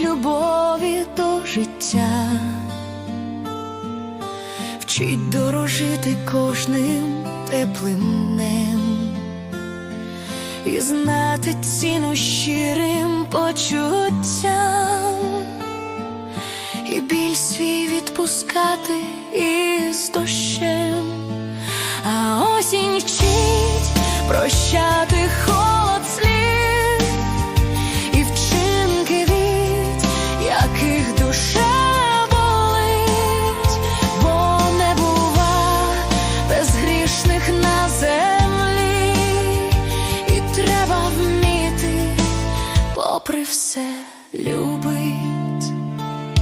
любові до життя, вчить дорожити кожним теплим днем. І знати ціну щирим почуттям, і біль свій відпускати із дощем, а осінь вчить прощати. попри все любий.